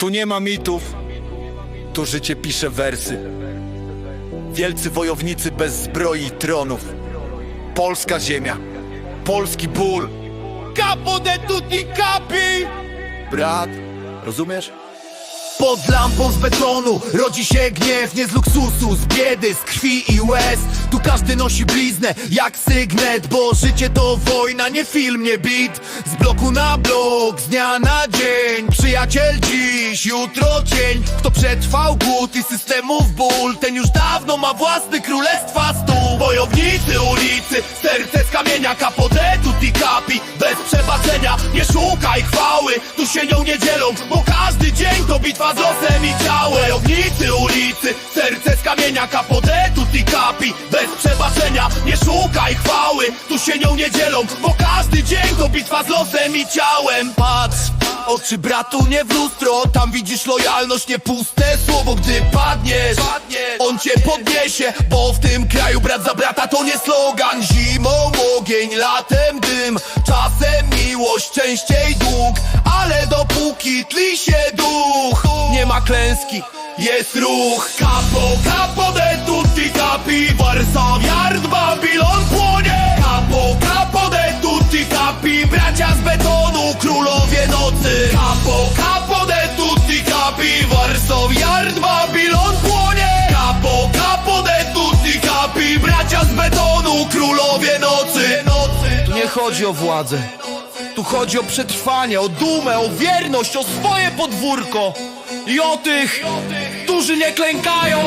Tu nie ma mitów, tu życie pisze wersy. Wielcy wojownicy bez zbroi i tronów. Polska ziemia, polski ból. Capo de tutti capi! Brat, rozumiesz? Pod lampą z betonu rodzi się gniew Nie z luksusu, z biedy, z krwi i łez Tu każdy nosi bliznę jak sygnet Bo życie to wojna, nie film, nie beat. Z bloku na blok, z dnia na dzień. Przyjaciel dziś, jutro cień. Kto przetrwał głód i systemów ból Ten już dawno ma własny królestwa stół. Wojownicy ulicy, serce z kamienia Capote tutti capi, bez przebaczenia Nie szukaj chwały, tu się nią nie dzielą Bo każdy dzień to bitwa z losem i ciałem. Wojownicy ulicy, serce z kamienia Capote tutti bez przebaczenia. Nie szukaj chwały, tu się nią nie dzielą Bo każdy dzień to bitwa z losem i ciałem. Patrz, oczy bratu nie w lustro Tam widzisz lojalność, nie puste słowo Gdy padniesz, on cię podniesie Bo w tym kraju brat za brata to nie slogan. Zimą ogień, latem dym Czasem miłość, częściej dług. Ale dopóki tli się duch Nie ma klęski, jest ruch. Capo, capo de z betonu, królowie nocy. Tu nie chodzi o władzę. Tu chodzi o przetrwanie, o dumę, o wierność, o swoje podwórko. I o tych, którzy nie klękają